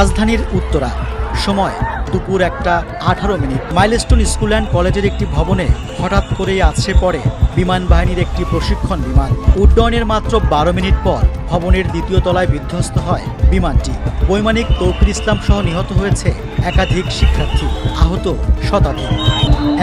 রাজধানীর উত্তরা। সময় দুপুর একটা আঠারো মিনিট। মাইলস্টোন স্কুল অ্যান্ড কলেজের একটি ভবনে হঠাৎ করেই আছড়ে পড়ে বিমান বাহিনীর একটি প্রশিক্ষণ বিমান। উড্ডয়নের মাত্র বারো মিনিট পর ভবনের দ্বিতীয় তলায় বিধ্বস্ত হয় বিমানটি। বৈমানিক তৌফির ইসলাম সহ নিহত হয়েছে একাধিক শিক্ষার্থী। আহত শতাধিক।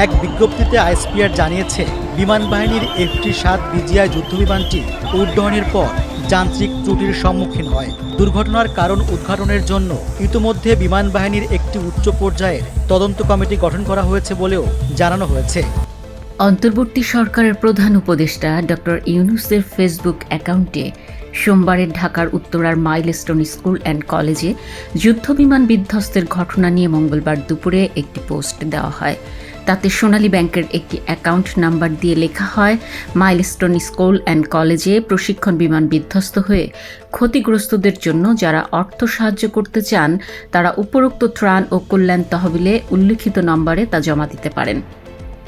এক বিজ্ঞপ্তিতে আইএসপিআর জানিয়েছে বিমান বাহিনীর এফটি সাত বিজিআই যুদ্ধবিমানটি উড্ডয়নের পর যান্ত্রিক ত্রুটির সম্মুখীন হয়। দুর্ঘটনার কারণ উদ্ঘাটনের জন্য ইতোমধ্যে বিমান বাহিনীর একটি উচ্চ পর্যায়ের তদন্ত কমিটি গঠন করা হয়েছে বলেও জানানো হয়েছে। অন্তর্বর্তী সরকারের প্রধান উপদেষ্টা ডক্টর ইউনুসের ফেসবুক অ্যাকাউন্টে সোমবারের ঢাকার উত্তরার মাইলস্টোন স্কুল অ্যান্ড কলেজে যুদ্ধবিমান বিধ্বস্তের ঘটনা নিয়ে মঙ্গলবার দুপুরে একটি পোস্ট দেওয়া হয়। তাতে সোনালী ব্যাংকের একটি অ্যাকাউন্ট নাম্বার দিয়ে লেখা হয়, মাইলস্টোন স্কুল অ্যান্ড কলেজে প্রশিক্ষণ বিমান বিধ্বস্ত হয়ে ক্ষতিগ্রস্তদের জন্য যারা অর্থ সাহায্য করতে চান, তারা উপরোক্ত ত্রাণ ও কল্যাণ তহবিলে উল্লিখিত নম্বরে তা জমা দিতে পারেন।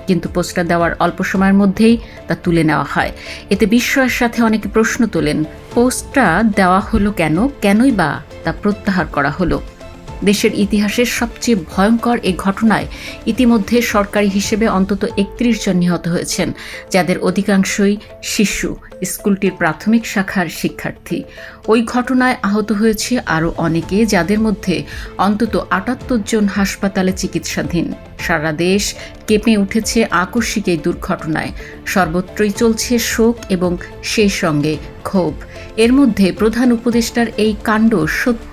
কিন্তু পোস্টটা দেওয়ার অল্প সময়ের মধ্যেই তা তুলে নেওয়া হয়। এতে বিস্ময়ের সাথে অনেকে প্রশ্ন তোলেন, পোস্টটা দেওয়া হলো কেন? কেনই বা তা প্রত্যাহার করা হলো? দেশের ইতিহাসের সবচেয়ে ভয়ঙ্কর এই ঘটনায় ইতিমধ্যে সরকারি হিসেবে অন্তত একত্রিশ জন নিহত হয়েছেন, যাদের অধিকাংশই শিশু, স্কুলটির প্রাথমিক শাখার শিক্ষার্থী। ওই ঘটনায় আহত হয়েছে আরও অনেকে, যাদের মধ্যে অন্তত আটাত্তর জন হাসপাতালে চিকিৎসাধীন। সারা দেশ কেঁপে উঠেছে আকস্মিক এই দুর্ঘটনায়। সর্বত্রই চলছে শোক এবং সেই সঙ্গে ক্ষোভ। এর মধ্যে প্রধান উপদেষ্টার এই কাণ্ড সত্যি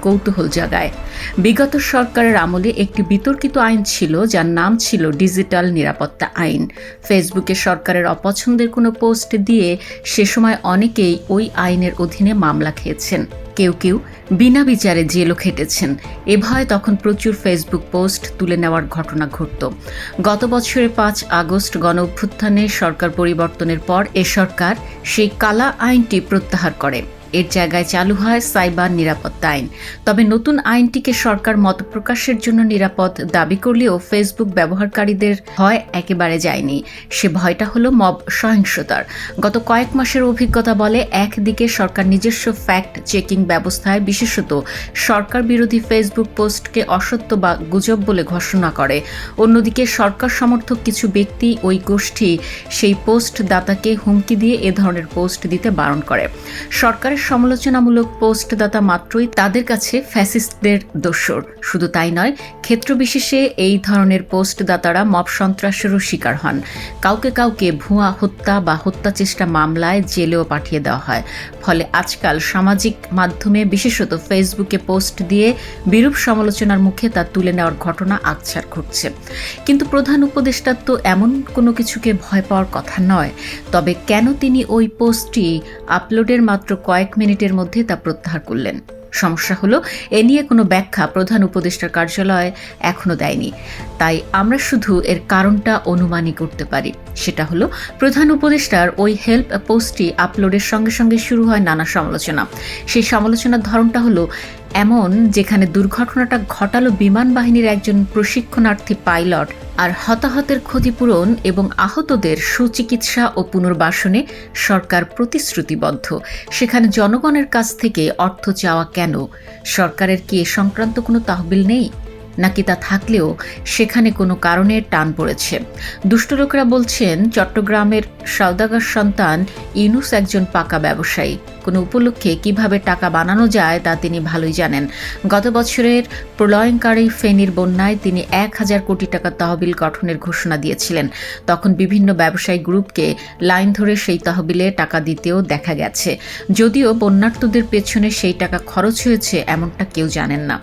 কৌতূহল জাগায়। বিগত সরকারের আমলে একটি বিতর্কিত আইন ছিল, যার নাম ছিল ডিজিটাল নিরাপত্তা আইন। ফেসবুকে সরকারের অপছন্দের কোনো পোস্ট দিয়ে সে সময় অনেকেই ওই আইনের অধীনে মামলা খেয়েছেন। কেউ কেউ বিনা বিচারে জেলও খেটেছেন। এ ভয়ে তখন প্রচুর ফেসবুক পোস্ট তুলে নেওয়ার ঘটনা ঘটত। গত বছরের পাঁচ আগস্ট গণ অভ্যুত্থানে সরকার পরিবর্তনের পর এ সরকার সেই কালা আইনটি প্রত্যাহার করে। এর জায়গায় চালু হয় সাইবার নিরাপত্তা আইন। তবে নতুন আইনটিকে সরকার মতপ্রকাশের জন্য নিরাপদ দাবি করলেও ফেসবুক ব্যবহারকারীদের ভয় একেবারে যায়নি। সে ভয়টা হলো মব সহিংসতার। গত কয়েক মাসের অভিজ্ঞতা বলে, একদিকে সরকার নিজস্ব ফ্যাক্ট চেকিং ব্যবস্থায় বিশেষত সরকার বিরোধী ফেসবুক পোস্টকে অসত্য বা গুজব বলে ঘোষণা করে। অন্যদিকে সরকার সমর্থক কিছু ব্যক্তি ওই গোষ্ঠী সেই পোস্ট দাতাকে হুমকি দিয়ে এ ধরনের পোস্ট দিতে বারণ করে। সরকারের সমালোচনামূলক পোস্টদাতা মাত্রই তাদের কাছে ফ্যাসিস্টদের দোসর শুধু তাই নয় ক্ষেত্রবিশেষে এই ধরনের পোস্টদাতারা মব সন্ত্রাসেরও শিকার হন। কাউকে কাউকে ভুয়া হত্যা বা হত্যা চেষ্টা মামলায় জেলেও পাঠিয়ে দেওয়া হয়। ফলে আজকাল সামাজিক মাধ্যমে, বিশেষত ফেসবুকে পোস্ট দিয়ে বিরূপ সমালোচনার মুখে তা তুলে নেওয়ার ঘটনা আকছার ঘটছে। কিন্তু প্রধান উপদেষ্টার তো এমন কোনো কিছুকে ভয় পাওয়ার কথা নয়। তবে কেন তিনি ওই পোস্টটি আপলোডের মাত্র কয়েক মিনিটের মধ্যে তা প্রত্যাহার করলেন। সমস্যা হলো, এ নিয়ে কোনো ব্যাখ্যা প্রধান উপদেষ্টার কার্যালয় এখনও দেয়নি। তাই আমরা শুধু এর কারণটা অনুমানই করতে পারি। সেটা হলো, প্রধান উপদেষ্টার ওই হেল্প পোস্টটি আপলোডের সঙ্গে সঙ্গে শুরু হয় নানা সমালোচনা। সেই সমালোচনার ধরনটা হলো এমন যেখানে দুর্ঘটনাটা ঘটালো বিমান বাহিনীর একজন প্রশিক্ষণার্থী পাইলট আর হতাহতের ক্ষতিপূরণ এবং আহতদের সুচিকিৎসা ও পুনর্বাসনে সরকার প্রতিশ্রুতিবদ্ধ। সেখানে জনগণের কাছ থেকে অর্থ চাওয়া কেন? সরকারের কি এ সংক্রান্ত কোনো তহবিল নেই? নাকি তা থাকলেও সেখানে কোনো কারণে টান পড়েছে? দুষ্ট লোকেরা বলছেন, চট্টগ্রামের সওদাগর সন্তান ইনুস একজন পাকা ব্যবসায়ী। কোনো উপলক্ষে কীভাবে টাকা বানানো যায় তা তিনি ভালোই জানেন। গত বছরের প্রলয়ঙ্কারী ফেনীর বন্যায় তিনি এক হাজার কোটি টাকা তহবিল গঠনের ঘোষণা দিয়েছিলেন। তখন বিভিন্ন ব্যবসায়ী গ্রুপকে লাইন ধরে সেই তহবিলে টাকা দিতেও দেখা গেছে। যদিও বন্যার্থদের পেছনে সেই টাকা খরচ হয়েছে এমনটা কেউ জানেন না।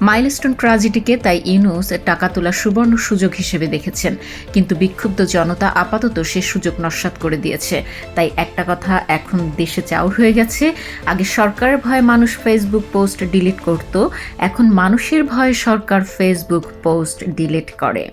মাইলস্টোন ট্রাজেডিকে তাই ইউনুস টাকা তোলার সুবর্ণ সুযোগ হিসেবে দেখেছেন। কিন্তু বিক্ষুব্ধ জনতা আপাতত সে সুযোগ নস্বাত করে দিয়েছে। তাই একটা কথা এখন দেশে চাউর হয়ে গেছে আগে সরকারের ভয়ে মানুষ ফেসবুক পোস্ট ডিলিট করত, এখন মানুষের ভয়ে সরকার ফেসবুক পোস্ট ডিলিট করে।